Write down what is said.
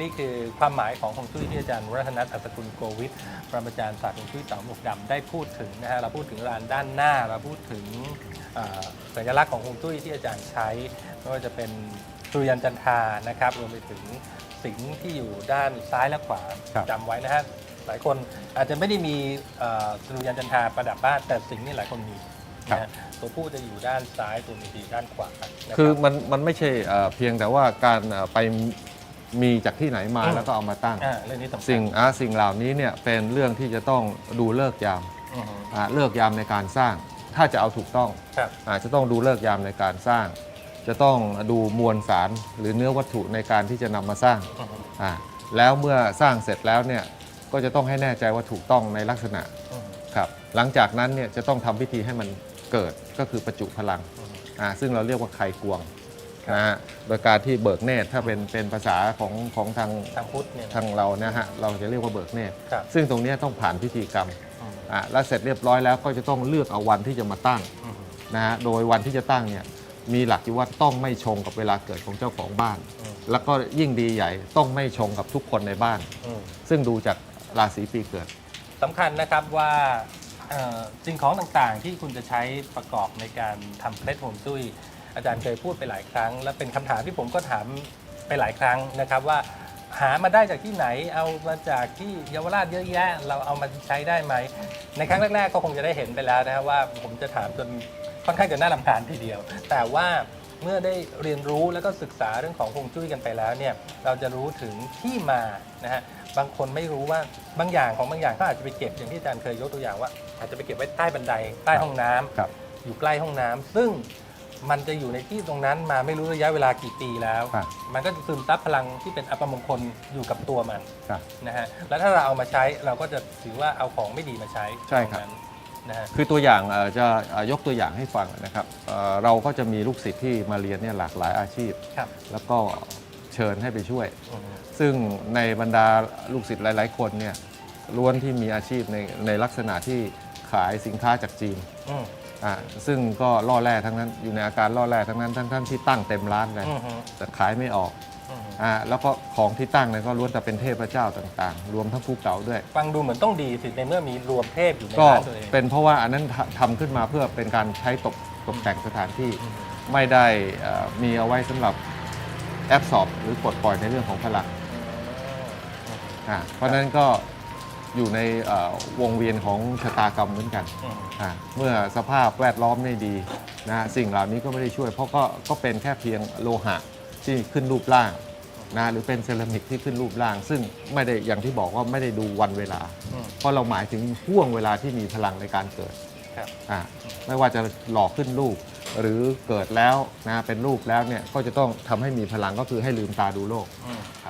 นี่คือความหมายของฮวงจุ้ยที่อาจารย์รัตนัทอัศกุลโกวิทปรมาจารย์ศาสตร์ฮวงจุ้ยต่อหมวกดำได้พูดถึงนะฮะเราพูดถึงลานด้านหน้าเราพูดถึงสัญลักษณ์ของฮวงจุ้ยที่อาจารย์ใช้ไม่ว่าจะเป็นสุริยันจันทานะครับรวมไปถึงสิงที่อยู่ด้านซ้ายและขวาครับจำไว้นะฮะหลายคนอาจจะไม่ได้มีสุริยันจันทาประดับบ้านแต่สิงนี่หลายคนมีนะตัวผู้จะอยู่ด้านซ้ายตัวมียจะอยู่ด้านขวาคือมันมันไม่ใช่เพียงแต่ว่าการไป มีจากที่ไหนมาอืมแล้วก็เอามาตั้ง อ่าเรื่องนี้สำคัญสิ่งอะสิ่งเหล่านี้เนี่ยเป็นเรื่องที่จะต้องดูเลิกษ์ยามอือฮึอะเลิกษ์ยามในการสร้าง ถ้าจะเอาถูกต้องครับ อาจจะต้องดูเลิกษ์ยามในการสร้าง จะต้องดูมวลสารหรือเนื้อวัตถุในการที่จะนำมาสร้างอือฮึ อะแล้วเมื่อสร้างเสร็จแล้วเนี่ยก็จะต้องให้แน่ใจว่าถูกต้องในลักษณะ อือฮึ ครับหลังจากนั้นเนี่ยจะต้องทำพิธีให้มันเกิดก็คือประจุพลังอือฮึอ่าซึ่งเราเรียกว่าไขกวงครับ นะฮะโดยการที่เบิกเนตรถ้าเป็นเป็นภาษาของของทางทางพุทธเนี่ยนะ ทางเรานะฮะเราจะเรียกว่าเบิกเนตรครับ ซึ่งตรงเนี้ยต้องผ่านพิธีกรรมอืมอ่าแล้วเสร็จเรียบร้อยแล้วก็จะต้องเลือกเอาวันที่จะมาตั้งอืมนะฮะโดยวันที่จะตั้งเนี่ยมีหลักอยู่ว่าต้องไม่ชงกับเวลาเกิดของเจ้าของบ้านอืมแล้วก็ยิ่งดีใหญ่ต้องไม่ชงกับทุกคนในบ้าน อืม ซึ่งดูจากราศีปีเกิด สำคัญนะครับว่าเอ่อสิ่งของต่างๆที่คุณจะใช้ประกอบในการทำเคล็ดฮวงจุ้ย อาจารย์เคยพูดไปหลายครั้ง และเป็นคำถามที่ผมก็ถามไปหลายครั้งนะครับว่าหามาได้จากที่ไหน เอามาจากที่เยาวราชเยอะแยะ เราเอามาใช้ได้ไหม ในครั้งแรกๆก็คงจะได้เห็นไปแล้วนะครับว่าผมจะถามจนค่อนข้างจะน่าลำคาญทีเดียว แต่ว่าเมื่อได้เรียนรู้แล้วก็ศึกษาเรื่องของฮวงจุ้ยกันไปแล้วเนี่ยเราจะรู้ถึงที่มานะฮะบางคนไม่รู้ว่าบางอย่างของบางอย่างก็อาจจะไปเก็บอย่างที่อาจารย์เคยยกตัวอย่างว่า อาจจะไปเก็บไว้ใต้บันไดใต้ห้องน้ำครับ อยู่ใกล้ห้องน้ำซึ่ง มันจะอยู่ในที่ตรงนั้นมาไม่รู้ระยะเวลากี่ปีแล้ว ครับมันก็จะซึมซับพลังที่เป็นอัปมงคลอยู่กับตัวมันครับนะฮะแล้วถ้าเราเอามาใช้เราก็จะถือว่าเอาของไม่ดีมาใช้ใช่ครับ ตงนั้นนะฮะ คือตัวอย่างเอ่อจะเอ่อยกตัวอย่างให้ฟังนะครับเอ่อเราก็จะมีลูกศิษย์ที่มาเรียนเนี่ยหลากหลายอาชีพ ครับ แล้วก็เชิญให้ไปช่วย อืม ซึ่งในบรรดาลูกศิษย์หลาย ๆ คนเนี่ยล้วนที่มีอาชีพในในลักษณะที่ขายสินค้าจากจีน อืม อ่าซึ่งก็ล่อแร่ทั้งนั้นอยู่ในอาการล่อแร่ทั้งนั้นทั้งท่านที่ตั้งเต็มร้านเลย อืมฮึแต่ขายไม่ออกอืมฮึอ่าแล้วก็ของที่ตั้งเนี่ยก็ล้วนแต่เป็นเทพเจ้าต่างๆ รวมทั้งภูเก่าด้วย ฟังดูเหมือนต้องดีสิในเมื่อมีรวมเทพอยู่ในก็ร้านตัวเอง เป็นเพราะว่าอันนั้นทำทำขึ้นมาเพื่อเป็นการใช้ตกตกแต่งสถานที่อืม ไม่ได้เอ่อมีเอาไว้สำหรับแอบสอบหรือปลดปล่อยในเรื่องของพลังอ่าเพราะฉะนั้นก็ อยู่ในเอ่อวงเวียนของชะตากรรมเหมือนกันอืมอ่าเมื่อสภาพแวดล้อมไม่ดีนะสิ่งเหล่านี้ก็ไม่ได้ช่วย เพราะก็ก็เป็นแค่เพียงโลหะที่ขึ้นรูปร่างนะหรือเป็นเซรามิกที่ขึ้นรูปร่าง ซึ่งไม่ได้อย่างที่บอกว่าไม่ได้ดูวันเวลา อืม เพราะเราหมายถึงห่วงเวลาที่มีพลังในการเกิด ครับ อ่าไม่ว่าจะหล่อขึ้นรูป หรือเกิดแล้วนะเป็นรูปแล้วเนี่ยก็จะต้องทำให้มีพลังก็คือให้ลืมตาดูโลก อืม ครับ